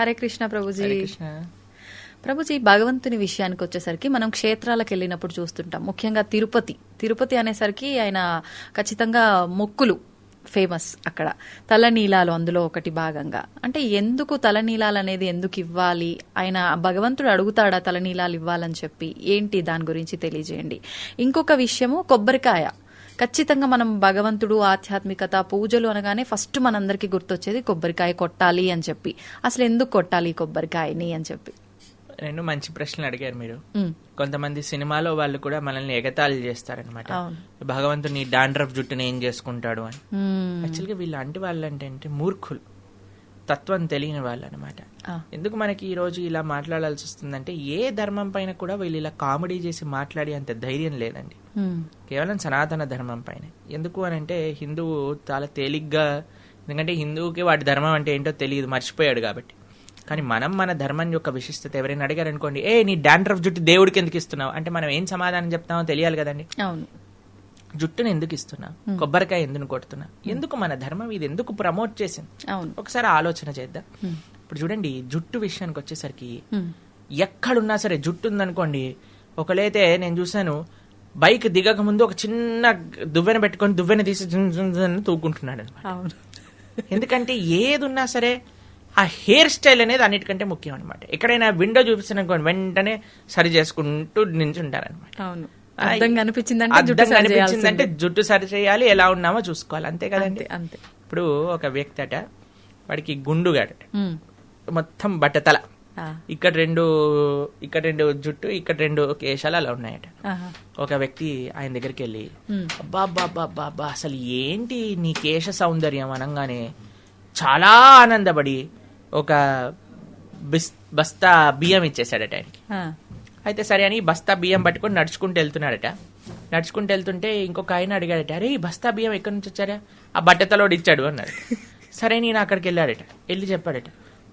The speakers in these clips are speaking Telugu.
హరే కృష్ణ ప్రభుజీ. ప్రభుజీ భగవంతుని విషయానికి వచ్చేసరికి మనం క్షేత్రాలకు వెళ్ళినప్పుడు చూస్తుంటాం. ముఖ్యంగా తిరుపతి. తిరుపతి అనేసరికి ఆయన ఖచ్చితంగా మొక్కులు ఫేమస్ అక్కడ. తలనీలాలు అందులో ఒకటి భాగంగా. అంటే ఎందుకు తలనీలాలు అనేది ఎందుకు ఇవ్వాలి? ఆయన భగవంతుడు అడుగుతాడా తలనీలాలు ఇవ్వాలని చెప్పి? ఏంటి దాని గురించి తెలియజేయండి. ఇంకొక విషయము కొబ్బరికాయ. ఖచ్చితంగా మనం భగవంతుడు ఆధ్యాత్మికత పూజలు అనగానే ఫస్ట్ మనందరికీ గుర్తొచ్చేది కొబ్బరికాయ కొట్టాలి అని చెప్పి. అసలు ఎందుకు కొట్టాలి కొబ్బరికాయని అని చెప్పి. రెండు మంచి ప్రశ్నలు అడిగారు మీరు. కొంతమంది సినిమాలో వాళ్ళు కూడా మనల్ని ఎగతాళి చేస్తారనమాట అవును. భగవంతుడు నీ డాండ్రఫ్ జుట్టుని ఏం చేసుకుంటాడు అని. యాక్చువల్గా వీళ్ళు అంటి వాళ్ళు అంటే మూర్ఖులు. తత్వం తెలియని వాళ్ళు అనమాట ఎందుకు మనకి ఈ రోజు ఇలా మాట్లాడాల్సి వస్తుందంటే ఏ ధర్మం పైన కూడా వీళ్ళు ఇలా కామెడీ చేసి మాట్లాడే అంత ధైర్యం లేదండి. కేవలం సనాతన ధర్మం పైన. ఎందుకు అని అంటే హిందువు చాలా తేలిగ్గా ఎందుకంటే హిందువుకి వాడి ధర్మం అంటే ఏంటో తెలియదు మర్చిపోయాడు కాబట్టి. కానీ మనం మన ధర్మం యొక్క విశిష్టత ఎవరైనా అడిగారు అనుకోండి ఏ నీ డాండ్రఫ్ జుట్టు దేవుడికి ఎందుకు ఇస్తున్నావు? అంటే మనం ఏం సమాధానం చెప్తామో తెలియాలి కదండి. అవును. జుట్టుని ఎందుకు ఇస్తున్నావు కొబ్బరికాయ ఎందుకు కొడుతున్నావు ఎందుకు మన ధర్మం ఇది? ఎందుకు ప్రమోట్ చేసింది? ఒకసారి ఆలోచన చేద్దాం. ఇప్పుడు చూడండి జుట్టు విషయానికి వచ్చేసరికి ఎక్కడున్నా సరే జుట్టు ఉందనుకోండి ఒకలైతే నేను చూశాను బైక్ దిగక ముందు ఒక చిన్న దువ్వెన పెట్టుకొని దువ్వెన తీసి తూకుంటున్నాడు అనమాట అవును. ఎందుకంటే ఏది ఉన్నా సరే ఆ హెయిర్ స్టైల్ అనేది అన్నిటికంటే ముఖ్యం అనమాట ఎక్కడైనా విండో చూపిస్తాను అనుకోండి వెంటనే సరి చేసుకుంటూ నించుంటారనమాట అవును. అర్థం చేయాల్సిందే. జుట్టు సరి చేయాలి ఎలా ఉన్నామో చూసుకోవాలి. అంతే కదండి? అంతే. ఇప్పుడు ఒక వ్యక్తి అట వాడికి గుండుగాడట ఉమ్, మొత్తం బట్టతల. ఇక్కడ రెండు ఇక్కడ రెండు జుట్టు ఇక్కడ రెండు కేశాలు అలా ఉన్నాయట. ఒక వ్యక్తి ఆయన దగ్గరికి వెళ్ళి అబ్బా అబ్బా అబ్బా అసలు ఏంటి నీ కేశ సౌందర్యం? అనగానే చాలా ఆనందపడి ఒక బిస్ బస్తా బియ్యం ఇచ్చేసాడట ఆయనకి. అయితే సరే అని బస్తా బియ్యం పట్టుకొని నడుచుకుంటూ వెళ్తున్నాడట నడుచుకుంటూ వెళ్తుంటే ఇంకొక ఆయన అడిగాడట అరే ఈ బస్తా బియ్యం ఎక్కడి నుంచి వచ్చారా? ఆ బట్టతలోడు ఇచ్చాడు అన్నాడు. సరే నేను అక్కడికి వెళ్ళాడట వెళ్ళి చెప్పాడట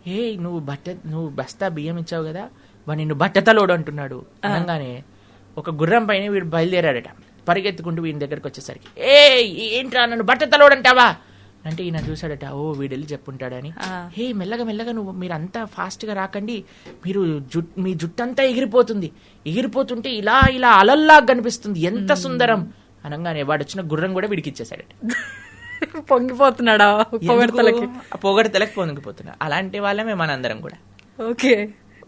ఏ నువ్వు బట్ట నువ్వు బస్తా బియ్యం ఇచ్చావు కదా వాడు నిన్ను బట్టతలోడు అంటున్నాడు అనగానే ఒక గుర్రం పైన వీడు బయలుదేరాడట. పరిగెత్తుకుంటూ వీడి దగ్గరికి వచ్చేసరికి ఏ ఏంట్రా నన్ను బట్టతలోడు అంటావా అంటే ఈయన చూసాడట ఓ వీడు వెళ్ళి చెప్పుంటాడని. హే మెల్లగా మెల్లగా నువ్వు మీరంతా ఫాస్ట్గా రాకండి. మీరు జుట్ మీ జుట్టంతా ఎగిరిపోతుంది. ఎగిరిపోతుంటే ఇలా ఇలా అలల్లా కనిపిస్తుంది. ఎంత సుందరం. అనగానే వాడు వచ్చిన గుర్రం కూడా వీడికి ఇచ్చేసాడట పొంగిపోతున్నాడా పొగడతలకి? పొగడతలకి పొంగిపోతున్నా. అలాంటి వాళ్ళమే మనందరం కూడా. ఓకే.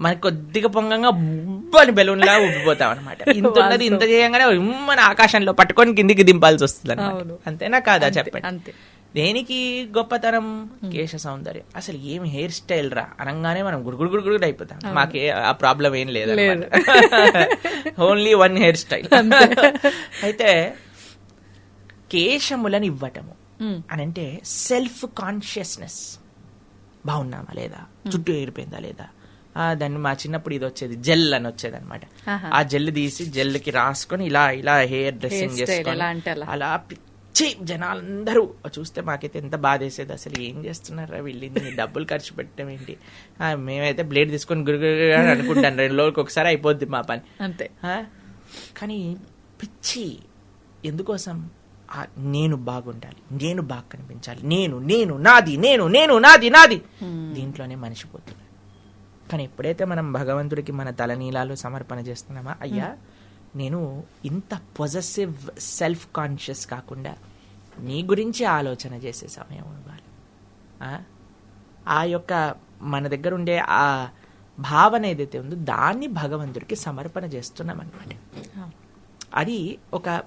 మనకి కొద్దిగా పొంగంగా బుబ్బని బెలూన్ లా ఉబ్బిపోతాం అనమాట ఇంత ఉన్నది ఇంత చేయంగానే ఉమ్మని ఆకాశంలో పట్టుకొని కిందికి దింపాల్సి వస్తుంది. అంతేనా కాదా చెప్పండి? అంతే. దేనికి గొప్పతనం? కేశ సౌందర్యం. అసలు ఏం హెయిర్ స్టైల్ రా? అనగానే మనం గురుగుడు గురుగుడు అయిపోతాం. మాకే ఆ ప్రాబ్లం ఏం లేదు. ఓన్లీ వన్ హెయిర్ స్టైల్ అయితే కేశములను ఇవ్వటము ఉమ్, అని అంటే సెల్ఫ్ కాన్షియస్నెస్ బాగున్నామా లేదా జుట్టు ఏరిపోయిందా లేదా? దాన్ని మా చిన్నప్పుడు ఇది వచ్చేది జెల్ అని వచ్చేది అనమాట. ఆ జెల్ తీసి జెల్కి రాసుకొని ఇలా ఇలా హెయిర్ డ్రెస్సింగ్ చేసుకొని అలా. పిచ్చి జనాలందరూ చూస్తే మాకైతే ఎంత బాధ వేసేది అసలు ఏం చేస్తున్నారా వీళ్ళు? ఇన్ని డబ్బులు ఖర్చు పెట్టడం ఏంటి? మేమైతే బ్లేడ్ తీసుకొని గురుగురు అని అనుకుంటాను రెండు రోజులకి ఒకసారి అయిపోద్ది మా పని. అంతే? కానీ పిచ్చి ఎందుకోసం? నేను బాగుండాలి. నేను బాగా కనిపించాలి. నేను నేను నాది నేను నేను నాది నాది. దీంట్లోనే మనిషి పోతున్నాడు. కానీ ఎప్పుడైతే మనం భగవంతుడికి మన తలనీలాలు సమర్పణ చేస్తున్నామా? అయ్యా నేను ఇంత పొజెసివ్ సెల్ఫ్ కాన్షియస్ కాకుండా నీ గురించి ఆలోచన చేసే సమయం ఇవ్వాలి. ఆ? ఆ యొక్క మన దగ్గర ఉండే ఆ భావన ఏదైతే ఉందో దాన్ని భగవంతుడికి సమర్పణ చేస్తున్నాం అనమాట అది ఒక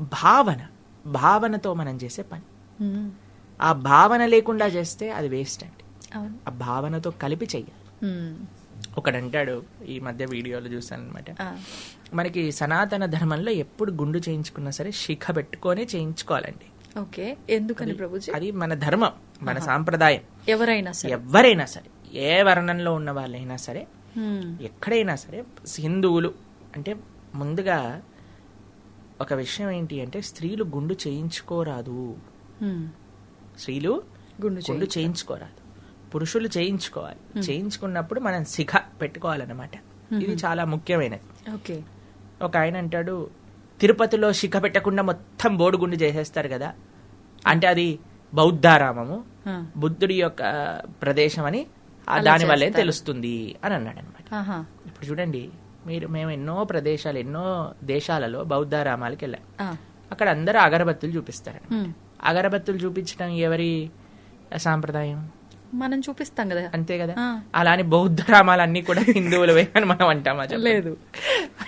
భావన. భావనతో మనం చేసే పని. ఆ భావన లేకుండా చేస్తే అది వేస్ట్ అండి. ఆ భావనతో కలిపి చెయ్యాలి. ఒకడంటాడు ఈ మధ్య వీడియోలో చూసాను అనమాట మనకి సనాతన ధర్మంలో ఎప్పుడు గుండు చేయించుకున్నా సరే శిఖ పెట్టుకొని చేయించుకోవాలండి. ఓకే. ఎందుకని ప్రభుజీ? అది మన ధర్మం మన సాంప్రదాయం. ఎవరైనా సరే. ఎవరైనా సరే ఏ వర్ణంలో ఉన్న వాళ్ళైనా సరే ఎక్కడైనా సరే హిందువులు అంటే ముందుగా ఒక విషయం ఏంటి అంటే స్త్రీలు గుండు చేయించుకోరాదు. స్త్రీలు గుండు గుండు చేయించుకోరాదు. పురుషులు చేయించుకోవాలి. చేయించుకున్నప్పుడు మనం శిఖ పెట్టుకోవాలన్నమాట. ఇది చాలా ముఖ్యమైనది. ఓకే. ఒక ఆయన అంటాడు తిరుపతిలో శిఖ పెట్టకుండా మొత్తం బోడిగుండు చేసేస్తారు కదా. అంటే అది బౌద్ధారామము ఆ, బుద్ధుడి యొక్క ప్రదేశం అని దాని వల్లే. తెలుస్తుంది అని అన్నాడు అనమాట. ఇప్పుడు చూడండి మీరు మేము ఎన్నో ప్రదేశాలు ఎన్నో దేశాలలో బౌద్ధారామాలకు వెళ్ళాం. అక్కడ అందరూ అగరబత్తులు చూపిస్తారు. అగరబత్తులు చూపించడం ఎవరి సాంప్రదాయం? మనం చూపిస్తాం కదా అంతే కదా. అలానే బౌద్ధ రామాలన్నీ కూడా హిందువులవే అని మనం అంటామా? లేదు.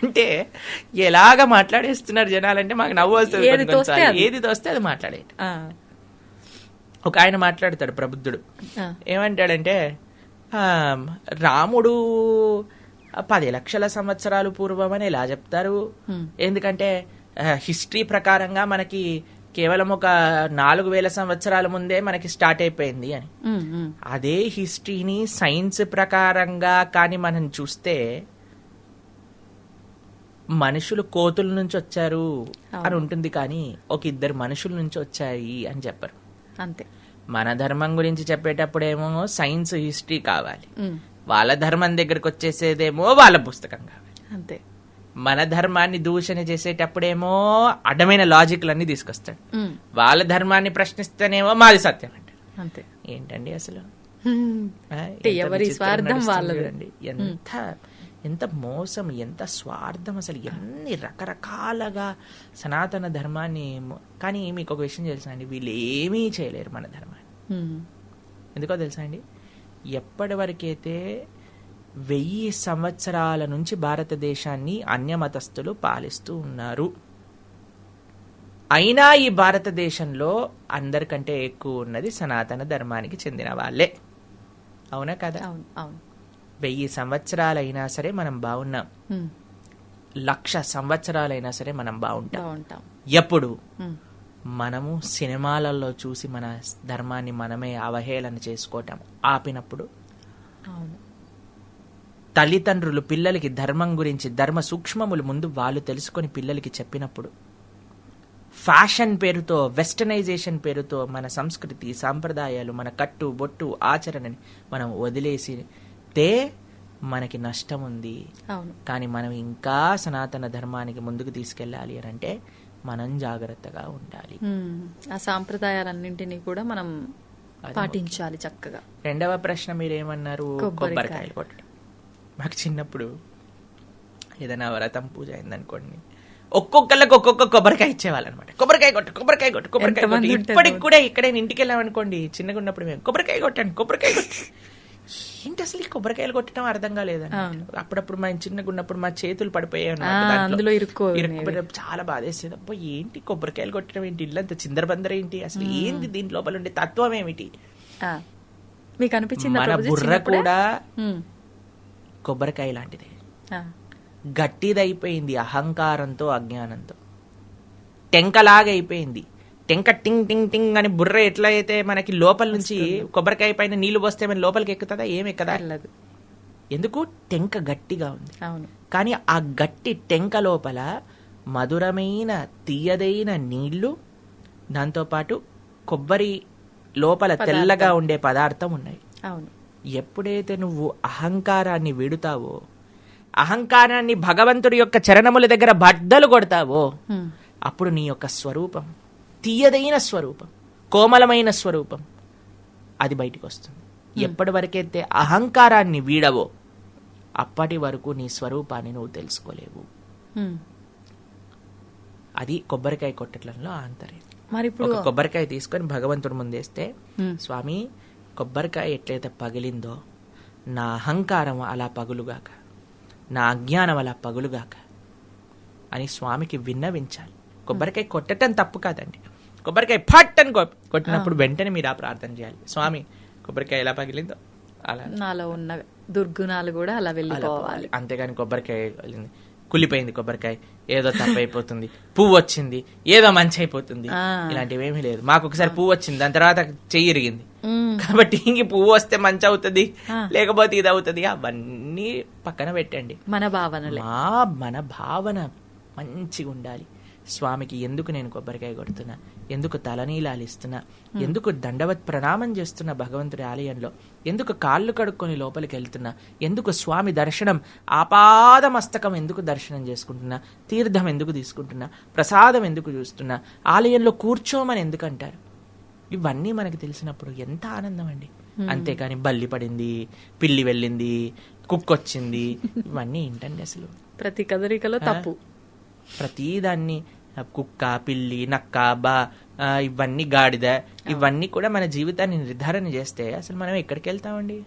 అంటే ఎలాగ మాట్లాడేస్తున్నారు జనాలంటే మాకు నవ్వు వస్తుంది ఏది తోస్తే. అది. మాట్లాడేది ఆ. ఒక ఆయన మాట్లాడతాడు ప్రబుద్ధుడు. ఏమంటాడంటే ఆ, రాముడు పది లక్షల సంవత్సరాలు పూర్వం అని ఎలా చెప్తారు. ఎందుకంటే హిస్టరీ ప్రకారంగా మనకి కేవలం ఒక నాలుగు వేల సంవత్సరాల ముందే మనకి స్టార్ట్ అయిపోయింది అని. అదే హిస్టరీని సైన్స్ ప్రకారంగా కానీ మనం చూస్తే మనుషులు కోతుల నుంచి వచ్చారు అని ఉంటుంది కానీ ఒక ఇద్దరు మనుషుల నుంచి వచ్చాయి అని చెప్పరు. అంతే. మన ధర్మం గురించి చెప్పేటప్పుడేమో సైన్స్ హిస్టరీ కావాలి. వాళ్ళ ధర్మం దగ్గరకు వచ్చేసేదేమో వాళ్ళ పుస్తకం కావాలి. అంతే. మన ధర్మాన్ని దూషణ చేసేటప్పుడేమో అడ్డమైన లాజిక్లన్నీ తీసుకొస్తాడు. వాళ్ళ ధర్మాన్ని ప్రశ్నిస్తేనేమో మాది సత్యం అంటారు అంతే. ఏంటండి అసలు? అంటే ఎవరి స్వార్థం. చూడండి. ఎంత ఎంత మోసం ఎంత స్వార్థం అసలు. ఎన్ని రకరకాలుగా సనాతన ధర్మాన్ని కానీ మీకు ఒక విషయం తెలుసా అండి? వీళ్ళు ఏమీ చేయలేరు మన ధర్మాన్ని. ఎందుకో తెలుసా అండి? ఎప్పటి వరకైతే వెయ్యి సంవత్సరాల నుంచి భారతదేశాన్ని అన్యమతస్థులు పాలిస్తూ ఉన్నారు. అయినా ఈ భారతదేశంలో అందరికంటే ఎక్కువ ఉన్నది సనాతన ధర్మానికి చెందిన వాళ్ళే. అవునా కదా? వెయ్యి సంవత్సరాలైనా సరే మనం బాగున్నాం. లక్ష సంవత్సరాలైనా సరే మనం బాగుంటాం. ఎప్పుడు. మనము సినిమాలలో చూసి మన ధర్మాన్ని మనమే అవహేళన చేసుకోవటం ఆపినప్పుడు. తల్లిదండ్రులు పిల్లలకి ధర్మం గురించి ధర్మ సూక్ష్మములు ముందు వాళ్ళు తెలుసుకొని పిల్లలకి చెప్పినప్పుడు. ఫ్యాషన్ పేరుతో వెస్టర్నైజేషన్ పేరుతో మన సంస్కృతి సాంప్రదాయాలు మన కట్టు బొట్టు ఆచరణని మనం వదిలేసితే మనకి నష్టం ఉంది కానీ మనం ఇంకా సనాతన ధర్మానికి ముందుకు తీసుకెళ్ళాలి అని అంటే మనం జాగ్రత్తగా ఉండాలి. ఆ సాంప్రదాయాలన్నింటినీ కూడా మనం పాటించాలి చక్కగా. రెండవ ప్రశ్న మీరేమన్నారు? కొబ్బరికాయ. కొబ్బరికాయలు కొట్టడం. మాకు చిన్నప్పుడు ఏదైనా వ్రతం పూజ అయిందనుకోండి ఒక్కొక్కళ్ళకి ఒక్కొక్క కొబ్బరికాయ ఇచ్చేవాళ్ళు అనమాట కొబ్బరికాయ కొట్టు కొబ్బరికాయ కొట్టు కొబ్బరికాయ కొట్టు? ఇప్పటికి కూడా ఇక్కడ ఇంటికి వెళ్ళామనుకోండి చిన్నగా ఉన్నప్పుడు మేము కొబ్బరికాయ కొట్టాను కొబ్బరికాయ కొట్టు. ఏంటి అసలు ఈ కొబ్బరికాయలు కొట్టడం అర్థం అవును. అప్పుడప్పుడు మా చిన్నగా ఉన్నప్పుడు మా చేతులు పడిపోయాయి. అందులో. ఇరుక్కుపోయి చాలా బాధేసేది. అబ్బా ఏంటి కొబ్బరికాయలు కొట్టడం ఏంటి? ఇల్లంత చిందరబందర ఏంటి? అసలు ఏంటి దీని లోపల ఉండే తత్వం ఏమిటి. మీకు అనిపించింది మన బుర్ర కూడా కొబ్బరికాయ లాంటిదే. గట్టిదైపోయింది అహంకారంతో అజ్ఞానంతో. టెంకలాగా అయిపోయింది టెంక టింగ్ టింగ్ టింగ్ అని బుర్ర ఎట్లా అయితే మనకి లోపల నుంచి కొబ్బరికాయ పైన నీళ్ళు పోస్తే మన లోపలికి ఎక్కుతుందా? ఏం ఎక్కదా? ఎందుకు? టెంక గట్టిగా ఉంది. అవును. కానీ ఆ గట్టి టెంక లోపల మధురమైన తీయదైన నీళ్ళు దాంతోపాటు కొబ్బరి లోపల తెల్లగా ఉండే పదార్థం ఉన్నాయి. అవును. ఎప్పుడైతే నువ్వు అహంకారాన్ని విడుతావో అహంకారాన్ని భగవంతుడి యొక్క చరణముల దగ్గర బద్దలు కొడతావో. అప్పుడు నీ యొక్క స్వరూపం తీయదైన స్వరూపం కోమలమైన స్వరూపం అది బయటికి వస్తుంది ఎప్పటి వరకైతే అహంకారాన్ని వీడవో అప్పటి వరకు నీ స్వరూపాన్ని నువ్వు తెలుసుకోలేవు. అది కొబ్బరికాయ కొట్టడంలో ఆంతర్యం మరి ఇప్పుడు కొబ్బరికాయ తీసుకొని భగవంతుడి ముందేస్తే. స్వామి కొబ్బరికాయ ఎట్లయితే పగిలిందో నా అహంకారం అలా పగులుగాక నా అజ్ఞానం అలా పగులుగాక అని స్వామికి విన్నవించాలి. కొబ్బరికాయ కొట్టడం తప్పు కాదండి. కొబ్బరికాయ ఫట్ అని కొట్టినప్పుడు వెంటనే మీరు ఆ ప్రార్థన చేయాలి. స్వామి కొబ్బరికాయ ఎలా పగిలిందో అలా. నాలో ఉన్న దుర్గుణాలు కూడా అలా వెళ్ళిపోవాలి. పోవాలి. అంతేగాని కొబ్బరికాయ వెళ్ళింది కులిపోయింది కొబ్బరికాయ. ఏదో తప్పు అయిపోతుంది పువ్వు వచ్చింది. ఏదో మంచి అయిపోతుంది. ఇలాంటివి ఏమీ లేదు. మాకు ఒకసారి పువ్వు వచ్చింది. దాని తర్వాత చెయ్యి ఇరిగింది. కాబట్టి ఇంక పువ్వు వస్తే మంచి అవుతుంది. లేకపోతే ఇది అవుతుంది అవన్నీ పక్కన పెట్టండి. మన భావనలే. మా మన భావన మంచిగా ఉండాలి స్వామికి ఎందుకు నేను కొబ్బరికాయ కొడుతున్నా? ఎందుకు తలనీలాలు ఇస్తున్నా? ఎందుకు దండవత్ ప్రణామం చేస్తున్నా భగవంతుడి ఆలయంలో? ఎందుకు కాళ్ళు కడుక్కొని లోపలికి వెళ్తున్నా? ఎందుకు స్వామి దర్శనం? ఆపాద మస్తకం ఎందుకు దర్శనం చేసుకుంటున్నా? తీర్థం ఎందుకు తీసుకుంటున్నా? ప్రసాదం ఎందుకు చూస్తున్నా? ఆలయంలో కూర్చోమని ఎందుకు అంటారు ఇవన్నీ మనకు తెలిసినప్పుడు ఎంత ఆనందం అండి. అంతేకాని బల్లి పడింది పిల్లి వెళ్ళింది కుక్క వచ్చింది ఇవన్నీ ఏంటండి అసలు? ప్రతి కదలికలో తప్పు. ప్రతి దాన్ని ఆ, కుక్క పిల్లి నక్క బా ఇవన్నీ గాడిద. ఇవన్నీ కూడా మన జీవితాన్ని నిర్ధారణ చేస్తే అసలు మనం ఎక్కడికి వెళ్తామండి?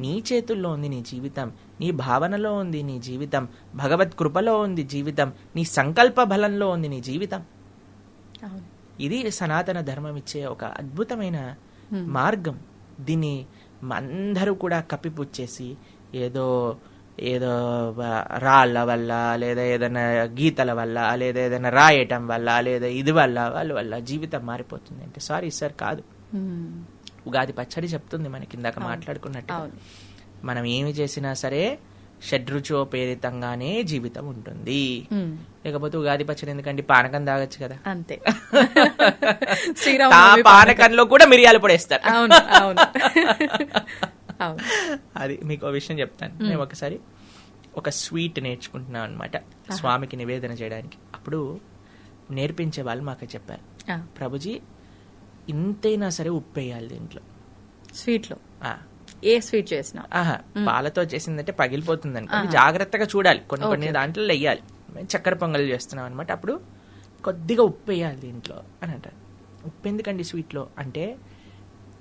నీ చేతుల్లో ఉంది నీ జీవితం నీ భావనలో ఉంది నీ జీవితం భగవత్ కృపలో ఉంది జీవితం నీ సంకల్ప బలంలో ఉంది నీ జీవితం. ఇది సనాతన ధర్మం ఇచ్చే ఒక అద్భుతమైన మార్గం. దీన్ని అందరూ కూడా కప్పిపుచ్చేసి ఏదో ఏదో రాళ్ళ వల్ల లేదా ఏదైనా గీతల వల్ల లేదా ఏదైనా రాయటం వల్ల లేదా ఇది వల్ల వాళ్ళ వల్ల జీవితం మారిపోతుంది అంటే సారీ సార్ కాదు. ఉగాది పచ్చడి చెప్తుంది మనకి ఇందాక మాట్లాడుకున్నట్టు మనం ఏమి చేసినా సరే షడ్రుచోపేరితంగానే జీవితం ఉంటుంది. లేకపోతే ఉగాది పచ్చడి ఎందుకండి? పానకం తాగొచ్చు కదా. అంతే. శ్రీరామ పానకంలో కూడా మిరియాలు పొడేస్తారు అవును అవును అవును. అది మీకు ఒక విషయం చెప్తాను. మేము. ఒకసారి ఒక స్వీట్ నేర్చుకుంటున్నాం అనమాట స్వామికి నివేదన చేయడానికి. అప్పుడు నేర్పించే వాళ్ళు మాకు చెప్పారు. ప్రభుజీ ఇంతైనా సరే ఉప్పు వేయాలి దీంట్లో. స్వీట్లో? ఏ స్వీట్ చేసినా? ఆహా పాలతో చేసిందంటే పగిలిపోతుంది అనుకోండి జాగ్రత్తగా చూడాలి. కొన్ని కొన్ని దాంట్లో వెయ్యాలి చక్కెర పొంగల్ చేస్తున్నాం అనమాట అప్పుడు కొద్దిగా ఉప్పు వేయాలి దీంట్లో అని అంటారు. ఉప్పు ఎందుకండి స్వీట్లో? అంటే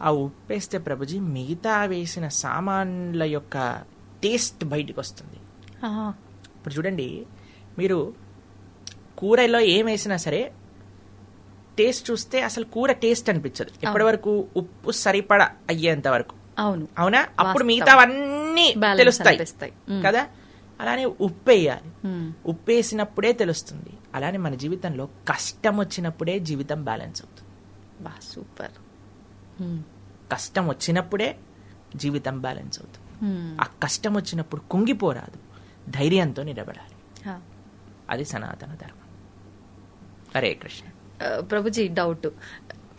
ఆ ఉప్పు వేస్తే ప్రభుజీ మిగతా వేసిన సామాన్ల యొక్క టేస్ట్ బయటికి వస్తుంది ఇప్పుడు చూడండి మీరు కూరలో ఏం వేసినా సరే టేస్ట్ చూస్తే అసలు కూర టేస్ట్ అనిపించదు. ఎప్పటి వరకు ఉప్పు సరిపడా అయ్యేంత వరకు. అవును. అవునా? అప్పుడు మిగతావన్నీ తెలుస్తాయి. కదా? అలానే ఉప్పు వేయాలి ఉప్పు వేసినప్పుడే తెలుస్తుంది. అలానే మన జీవితంలో కష్టం వచ్చినప్పుడే జీవితం బ్యాలెన్స్ అవుతుంది. బా సూపర్. కష్టం వచ్చినప్పుడే జీవితం బ్యాలెన్స్ అవుతుంది. ఆ కష్టం వచ్చినప్పుడు కుంగిపోరాదు. ధైర్యంతో నిలబడాలి. అది సనాతన ధర్మం. హరే కృష్ణ. ప్రభుజీ డౌట్.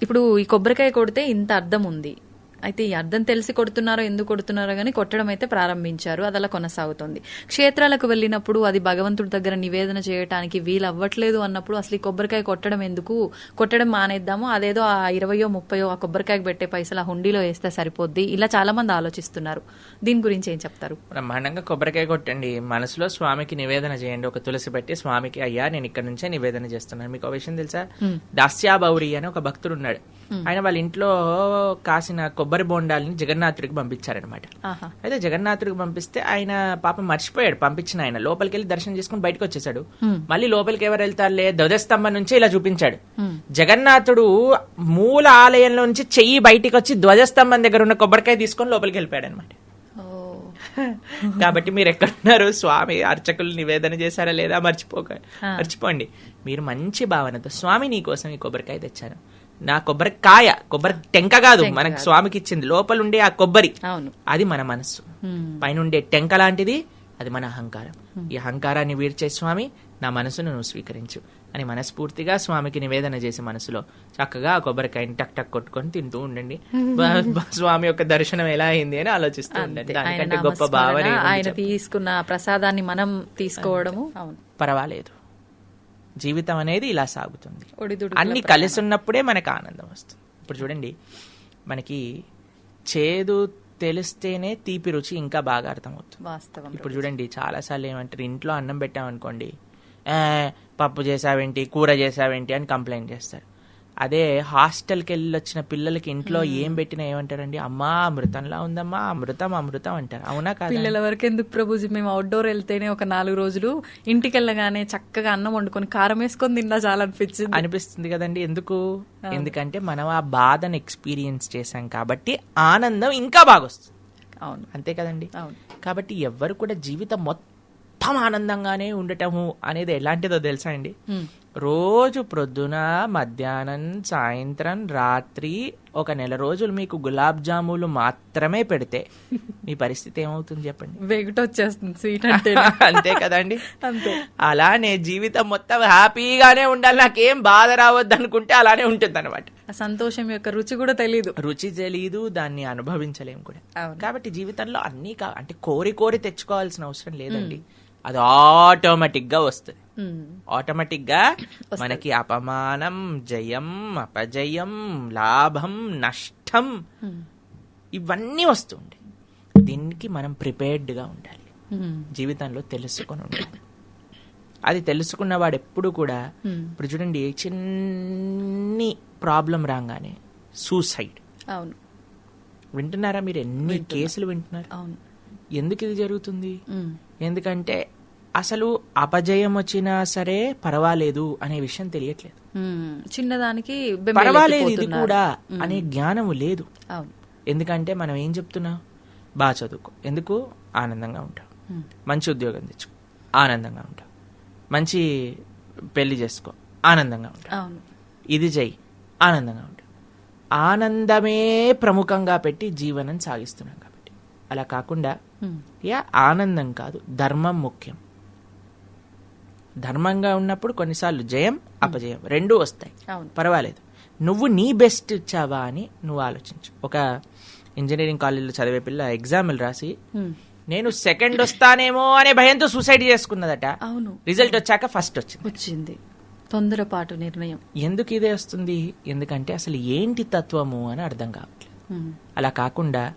ఇప్పుడు ఈ కొబ్బరికాయ కొడితే ఇంత అర్థం ఉంది అయితే ఈ అర్థం తెలిసి కొడుతున్నారో ఎందుకు కొడుతున్నారో కానీ కొట్టడం అయితే ప్రారంభించారు. అది అలా కొనసాగుతుంది. క్షేత్రాలకు వెళ్ళినప్పుడు అది భగవంతుడి దగ్గర నివేదన చేయడానికి వీలు అవ్వట్లేదు అన్నప్పుడు అసలు ఈ కొబ్బరికాయ కొట్టడం ఎందుకు? కొట్టడం మానేద్దాము. అదేదో ఆ ఇరవయో ముప్పయో ఆ కొబ్బరికాయకు పెట్టే పైసలు ఆ హుండీలో వేస్తే సరిపోద్ది. ఇలా చాలా మంది ఆలోచిస్తున్నారు. దీని గురించి ఏం చెప్తారు? బ్రహ్మాండంగా కొబ్బరికాయ కొట్టండి. మనసులో స్వామికి నివేదన చేయండి. ఒక తులసి పెట్టి స్వామికి అయ్యా నేను ఇక్కడ నుంచే నివేదన చేస్తున్నాను. మీకు ఒక విషయం తెలుసా? దాస్యాబౌరి అని ఒక భక్తుడు ఉన్నాడు. ఆయన వాళ్ళ ఇంట్లో కాసిన కొబ్బరి బొండాలని జగన్నాథుడికి పంపించారనమాట అయితే జగన్నాథుడికి పంపిస్తే ఆయన పాపం మర్చిపోయాడు పంపించిన ఆయన. లోపలికి వెళ్ళి దర్శనం చేసుకుని బయటకు వచ్చేసాడు మళ్ళీ లోపలికి ఎవరు వెళ్తారులే? ధ్వజస్తంభం నుంచి ఇలా చూపించాడు. జగన్నాథుడు మూల ఆలయంలో నుంచి చెయ్యి బయటికి వచ్చి ధ్వజస్తంభం దగ్గర ఉన్న కొబ్బరికాయ తీసుకొని లోపలికి వెళ్ళిపోయాడు అనమాట కాబట్టి మీరు ఎక్కడున్నారు? స్వామి అర్చకులు నివేదన చేశారా లేదా? మర్చిపోక మర్చిపోండి. మీరు మంచి భావనతో స్వామి నీ కోసం ఈ కొబ్బరికాయ తెచ్చాను. నా కొబ్బరికాయ కొబ్బరి టెంక కాదు మనకు స్వామికి ఇచ్చింది లోపల ఉండే ఆ కొబ్బరి అది మన మనస్సు. పైన ఉండే టెంక లాంటిది అది మన అహంకారం. ఈ అహంకారాన్ని వీడ్చే స్వామి నా మనసును నువ్వు స్వీకరించు అని మనస్ఫూర్తిగా స్వామికి నివేదన చేసి మనసులో చక్కగా ఆ కొబ్బరికాయని టక్ టక్ కొట్టుకొని తింటూ ఉండండి. స్వామి యొక్క దర్శనం ఎలా అయింది అని ఆలోచిస్తూ ఉండండి. దానికంటే గొప్ప భావన ఆయన? తీసుకున్న ప్రసాదాన్ని మనం తీసుకోవడము. పర్వాలేదు. జీవితం అనేది ఇలా సాగుతుంది. అన్ని కలిసి ఉన్నప్పుడే మనకు ఆనందం వస్తుంది. ఇప్పుడు చూడండి మనకి చేదు తెలిస్తేనే తీపి రుచి ఇంకా బాగా అర్థమవుతుంది. ఇప్పుడు చూడండి చాలాసార్లు ఏమంటారు ఇంట్లో అన్నం పెట్టామనుకోండి "ఆ, పప్పు చేసావేంటి కూర చేసావేంటి అని కంప్లైంట్ చేస్తారు. అదే హాస్టల్కి వెళ్ళి వచ్చిన పిల్లలకి ఇంట్లో ఏం పెట్టినా ఏమంటారండి? అమ్మా అమృతంలా ఉందమ్మా అమృతం అమృతం అంటారు. అవునా కాదా? పిల్లల వరకు ఎందుకు ప్రభుజీ? మేము అవుట్డోర్ వెళ్తేనే ఒక నాలుగు రోజులు ఇంటికి వెళ్ళగానే చక్కగా అన్నం వండుకొని కారం వేసుకొని తిన్నా చాలా అనిపించింది అనిపిస్తుంది కదండి. ఎందుకు? ఎందుకంటే మనం ఆ బాధను ఎక్స్పీరియన్స్ చేశాం కాబట్టి ఆనందం ఇంకా బాగొస్తుంది. అవును. అంతే కదండి. అవును. కాబట్టి ఎవ్వరు కూడా జీవితం మొత్తం ఆనందంగానే ఉండటము అనేది ఎలాంటిదో తెలుసా అండి? రోజు ప్రొద్దున మధ్యాహ్నం సాయంత్రం రాత్రి ఒక నెల రోజులు మీకు గులాబ్ జాములు మాత్రమే పెడితే మీ పరిస్థితి ఏమవుతుంది చెప్పండి? వెగట వచ్చేస్తుంది స్వీట్ అంటే. అంతే కదండి. అంతే. అలానే జీవితం మొత్తం హ్యాపీగానే ఉండాలి. నాకేం బాధ రావద్దు అనుకుంటే అలానే ఉంటుంది అనమాట సంతోషం యొక్క రుచి కూడా తెలీదు. రుచి తెలియదు దాన్ని అనుభవించలేం కూడా. కాబట్టి జీవితంలో అన్నీ అంటే కోరి కోరి తెచ్చుకోవాల్సిన అవసరం లేదండి. అది ఆటోమేటిక్గా వస్తుంది. ఆటోమేటిక్గా మనకి అపమానం జయం అపజయం లాభం నష్టం ఉమ్, ఇవన్నీ వస్తుంటాయి. దీనికి మనం ప్రిపేర్డ్గా ఉండాలి. ఉమ్, జీవితంలో తెలుసుకొని ఉండాలి. అది తెలుసుకున్నవాడు ఎప్పుడు కూడా. ఇప్పుడు చూడండి చిన్ని ప్రాబ్లం రాగానే సూసైడ్. అవును. వింటున్నారా మీరు? ఎన్ని కేసులు వింటున్నారు? అవును. ఎందుకు ఇది జరుగుతుంది? ఎందుకంటే అసలు అపజయం వచ్చినా సరే పర్వాలేదు అనే విషయం తెలియట్లేదు. చిన్నదానికి పర్వాలేదు ఇది. కూడా అనే జ్ఞానము లేదు. ఎందుకంటే మనం ఏం చెప్తున్నాం? బాగా చదువుకో. ఎందుకు? ఆనందంగా ఉంటావు. మంచి ఉద్యోగం తెచ్చుకో. ఆనందంగా ఉంటావు. మంచి పెళ్ళి చేసుకో. ఆనందంగా ఉంటావు. ఇది చెయ్యి. ఆనందంగా ఉంటావు ఆనందమే ప్రముఖంగా పెట్టి జీవనం సాగిస్తున్నాం కాబట్టి. అలా కాకుండా యా ఆనందం కాదు ధర్మం ముఖ్యం. ధర్మంగా ఉన్నప్పుడు కొన్నిసార్లు జయం అపజయం రెండూ వస్తాయి. అవును. పర్వాలేదు. నువ్వు నీ బెస్ట్ ఇచ్చావా అని నువ్వు ఆలోచించు. ఒక ఇంజనీరింగ్ కాలేజీలో చదివే పిల్ల ఎగ్జామ్లు రాసి నేను సెకండ్ వస్తానేమో అనే భయంతో సూసైడ్ చేసుకున్నదట. అవును. రిజల్ట్ వచ్చాక ఫస్ట్ వచ్చింది. వచ్చింది. తొందరపాటు నిర్ణయం. ఎందుకు ఇదే వస్తుంది? ఎందుకంటే అసలు ఏంటి తత్వము అని అర్థం కావట్లేదు. అలా కాకుండా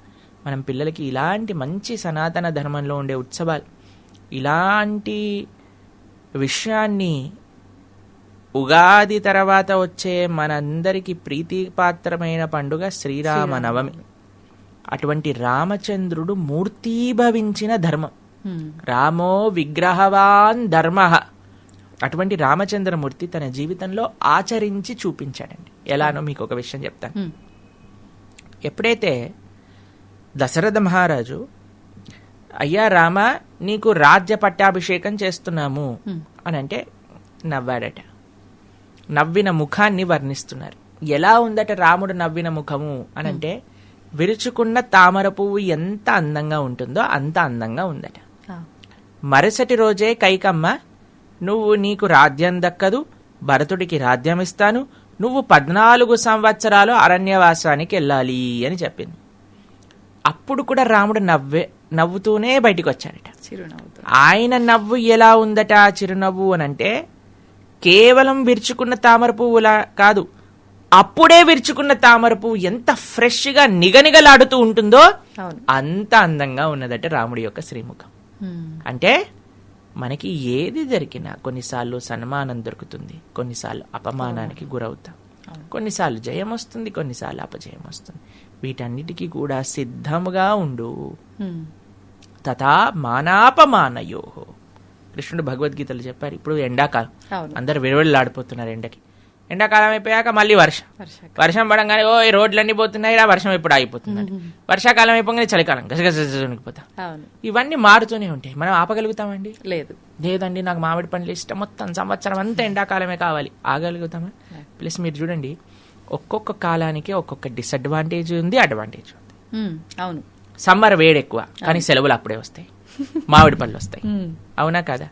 మనం పిల్లలకి ఇలాంటి మంచి సనాతన ధర్మంలో ఉండే ఉత్సవాలు ఇలాంటి విషయాన్ని ఉగాది తర్వాత వచ్చే మనందరికి ప్రీతిపాత్రమైన పండుగ శ్రీరామ నవమి అటువంటి రామచంద్రుడు మూర్తీభవించిన ధర్మం. రామో విగ్రహవాన్ ధర్మ. అటువంటి రామచంద్రమూర్తి తన జీవితంలో ఆచరించి చూపించాడండి. ఎలానో మీకు ఒక విషయం చెప్తాను. ఎప్పుడైతే దశరథ మహారాజు అయ్యా రామ నీకు రాజ్య పట్టాభిషేకం చేస్తున్నాము. అని అంటే నవ్వాడట. నవ్విన ముఖాన్ని వర్ణిస్తున్నారు. ఎలా ఉందట రాముడు నవ్విన ముఖము? అని అంటే విరుచుకున్న తామర పువ్వు ఎంత అందంగా ఉంటుందో అంత అందంగా ఉందట. మరుసటి రోజే కైకమ్మ నువ్వు నీకు రాజ్యం దక్కదు భరతుడికి రాజ్యం ఇస్తాను నువ్వు పద్నాలుగు సంవత్సరాలు అరణ్యవాసానికి వెళ్ళాలి అని చెప్పింది. అప్పుడు కూడా రాముడు నవ్వే నవ్వుతూనే బయటికి వచ్చాడట చిరునవ్వుతో. ఆయన నవ్వు ఎలా ఉందట చిరునవ్వు అని అంటే కేవలం విరుచుకున్న తామర పువ్వులా కాదు అప్పుడే విరుచుకున్న తామర పువ్వు ఎంత ఫ్రెష్గా నిగనిగలాడుతూ ఉంటుందో అంత అందంగా ఉన్నదట రాముడి యొక్క శ్రీముఖం. అంటే మనకి ఏది దొరికినా కొన్నిసార్లు సన్మానం దొరుకుతుంది కొన్నిసార్లు అపమానానికి గురవుతాం. కొన్నిసార్లు జయం వస్తుంది కొన్నిసార్లు అపజయం వస్తుంది. వీటన్నిటికీ కూడా సిద్ధముగా ఉండు. తథా మానాపమానయో. కృష్ణుడు భగవద్గీతలు చెప్పారు ఇప్పుడు ఎండాకాలం. అందరు విరవెళ్ళాడిపోతున్నారు ఎండకి. ఎండాకాలం అయిపోయాక మళ్ళీ వర్షం. వర్షం పడంగానే ఓ ఈ రోడ్లన్నీ పోతున్నాయి రా వర్షం ఎప్పుడు ఆగిపోతుంది వర్షాకాలం అయిపోగానే చలికాలం అవును. ఇవన్నీ మారుతూనే ఉంటాయి. మనం ఆపగలుగుతామండి? లేదు. లేదండి నాకు మామిడి పండ్లు ఇష్టం. మొత్తం సంవత్సరం అంతా ఎండాకాలమే కావాలి. ఆగలుగుతామా ప్లస్ మీరు చూడండి ఒక్కొక్క కాలానికి ఒక్కొక్క డిసడ్వాంటేజ్ ఉంది అడ్వాంటేజ్ ఉంది. అవును. సమ్మర్ వేడి ఎక్కువ కానీ సెలవులు అప్పుడే వస్తాయి. మామిడి పళ్ళు వస్తాయి. అవునా కదా?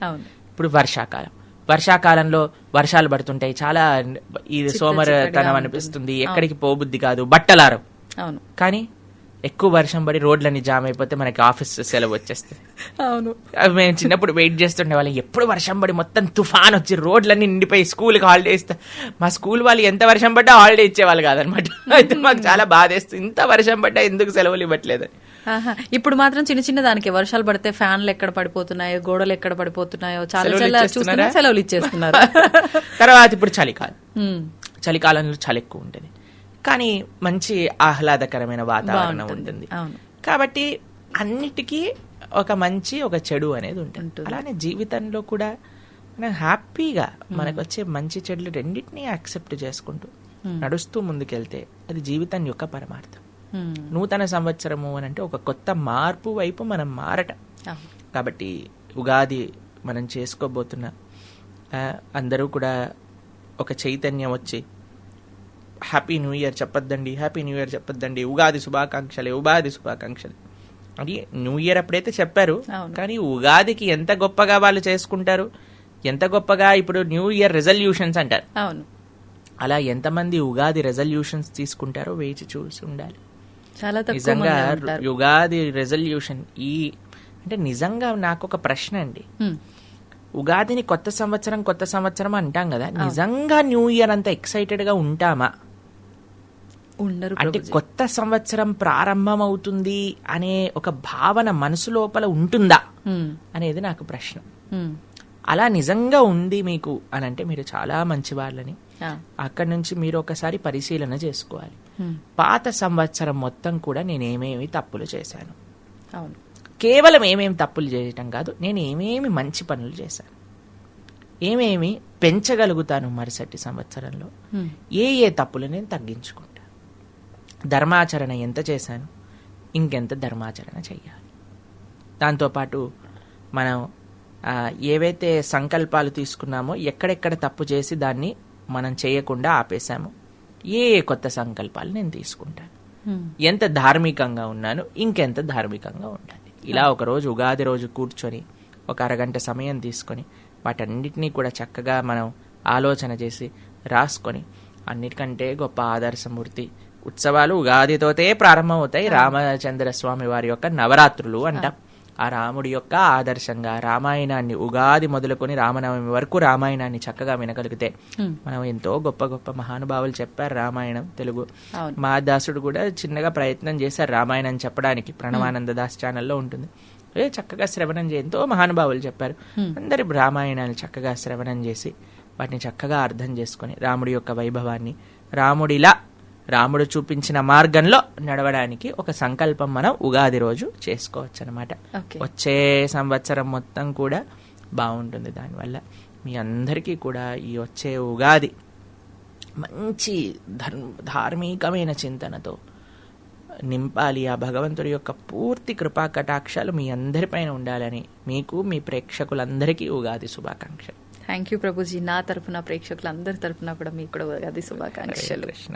ఇప్పుడు వర్షాకాలం. వర్షాకాలంలో వర్షాలు పడుతుంటాయి. చాలా ఇది సోమరతనం అనిపిస్తుంది. ఎక్కడికి పోబుద్ది కాదు. బట్టలారం. అవును. కానీ ఎక్కువ వర్షం పడి రోడ్లన్నీ జామ్ అయిపోతే మనకి ఆఫీస్ సెలవు వచ్చేస్తుంది. అవును. అవి మేము చిన్నప్పుడు వెయిట్ చేస్తుండే వాళ్ళం. ఎప్పుడు వర్షం పడి మొత్తం తుఫాన్ వచ్చి రోడ్లన్నీ నిండిపోయి స్కూల్కి హాలిడే ఇస్తా మా స్కూల్ వాళ్ళు ఎంత వర్షం పడ్డా హాలిడే ఇచ్చేవాళ్ళు కాదనమాట. అయితే మాకు చాలా బాధేస్తుంది. ఇంత వర్షం పడ్డా ఎందుకు సెలవులు ఇవ్వట్లేదు. ఇప్పుడు మాత్రం చిన్న చిన్న దానికి వర్షాలు పడితే ఫ్యాన్లు ఎక్కడ పడిపోతున్నాయో గోడలు ఎక్కడ పడిపోతున్నాయో చాలా సెలవులు చాలా ఇచ్చేస్తున్నారా? చూస్తున్నా సెలవులు ఇచ్చేస్తున్నారు. తర్వాత ఇప్పుడు చలికాలం. చలికాలంలో చలి ఎక్కువ ఉంటుంది. కానీ మంచి ఆహ్లాదకరమైన వాతావరణం. ఉంటుంది. కాబట్టి అన్నిటికీ ఒక మంచి ఒక చెడు అనేది ఉంటుంది. అలానే జీవితంలో కూడా మనం హ్యాపీగా మనకు వచ్చే మంచి చెడులు రెండింటినీ యాక్సెప్ట్ చేసుకుంటూ నడుస్తూ ముందుకెళ్తే అది జీవితం యొక్క పరమార్థం. నూతన సంవత్సరము అని అంటే ఒక కొత్త మార్పు వైపు మనం మారటం. కాబట్టి ఉగాది మనం చేసుకోబోతున్న అందరూ కూడా ఒక చైతన్యం వచ్చి హ్యాపీ న్యూ ఇయర్ చెప్పొద్దండి హ్యాపీ న్యూ ఇయర్ చెప్పొద్దండి ఉగాది శుభాకాంక్షలే ఉగాది శుభాకాంక్షలు. అని న్యూ ఇయర్ అప్పుడైతే చెప్పారు. కానీ ఉగాదికి ఎంత గొప్పగా వాళ్ళు చేసుకుంటారు ఎంత గొప్పగా ఇప్పుడు న్యూ ఇయర్ రెజల్యూషన్స్ అంటారు. అవును. అలా ఎంతమంది ఉగాది రెజల్యూషన్స్ తీసుకుంటారో వేచి చూసి ఉండాలి. చాలా నిజంగా యుగాది రెజల్యూషన్ ఈ అంటే నిజంగా నాకు ఒక ప్రశ్న అండి. ఉగాదిని కొత్త సంవత్సరం కొత్త సంవత్సరం అంటాం కదా నిజంగా న్యూ ఇయర్ అంత ఎక్సైటెడ్గా ఉంటామా ఉండరు అంటే. కొత్త సంవత్సరం ప్రారంభం అవుతుంది అనే ఒక భావన మనసు లోపల ఉంటుందా. అనేది నాకు ప్రశ్న. అలా నిజంగా ఉంది మీకు అని అంటే మీరు చాలా మంచి వాళ్ళని. అక్కడి నుంచి మీరు ఒకసారి పరిశీలన చేసుకోవాలి. పాత సంవత్సరం మొత్తం కూడా నేను ఏమేమి తప్పులు చేశాను? అవును. కేవలం ఏమేమి తప్పులు చేయటం కాదు నేను ఏమేమి మంచి పనులు చేశాను? ఏమేమి పెంచగలుగుతాను మరుసటి సంవత్సరంలో. ఏ ఏ తప్పులు నేను తగ్గించుకుంటా? ధర్మాచరణ ఎంత చేశాను? ఇంకెంత ధర్మాచరణ చెయ్యాలి? దాంతోపాటు మనం ఏవైతే సంకల్పాలు తీసుకున్నామో ఎక్కడెక్కడ తప్పు చేసి దాన్ని మనం చేయకుండా ఆపేశామో ఏ కొత్త సంకల్పాలు నేను తీసుకుంటాను. ఎంత ధార్మికంగా ఉన్నాను ఇంకెంత ధార్మికంగా ఉండాలి. ఇలా ఒక రోజు ఉగాది రోజు కూర్చొని ఒక అరగంట సమయం తీసుకొని వాటన్నిటినీ కూడా చక్కగా మనం ఆలోచన చేసి రాసుకొని అన్నిటికంటే గొప్ప ఆదర్శమూర్తి ఉత్సవాలు ఉగాదితోతే ప్రారంభమవుతాయి. రామచంద్ర స్వామి వారి యొక్క నవరాత్రులు అంటాం. ఆ రాముడి యొక్క ఆదర్శంగా రామాయణాన్ని ఉగాది మొదలుకొని రామనవమి వరకు రామాయణాన్ని చక్కగా వినగలిగితే. మనం ఎంతో గొప్ప గొప్ప మహానుభావులు చెప్పారు రామాయణం తెలుగు. మా దాసుడు కూడా చిన్నగా ప్రయత్నం చేశారు రామాయణం చెప్పడానికి. ప్రణవానంద దాస్ ఛానల్లో ఉంటుంది. చక్కగా శ్రవణం చేయ ఎంతో మహానుభావులు చెప్పారు. అందరి రామాయణాన్ని చక్కగా శ్రవణం చేసి వాటిని చక్కగా అర్థం చేసుకొని రాముడి యొక్క వైభవాన్ని రాముడిలా రాముడు చూపించిన మార్గంలో నడవడానికి ఒక సంకల్పం మనం ఉగాది రోజు చేసుకోవచ్చు అనమాట వచ్చే సంవత్సరం మొత్తం కూడా బాగుంటుంది దానివల్ల. మీ అందరికీ కూడా ఈ వచ్చే ఉగాది మంచి ధర్మ ధార్మికమైన చింతనతో నింపాలి. ఆ భగవంతుడి యొక్క పూర్తి కృపా కటాక్షాలు మీ అందరిపైన ఉండాలని మీకు మీ ప్రేక్షకులందరికీ ఉగాది శుభాకాంక్షలు. థ్యాంక్ యూ ప్రభుజీ నా తరపున ప్రేక్షకులందరి తరపున కూడా మీకు కూడా ఉగాది శుభాకాంక్షలు. కృష్ణ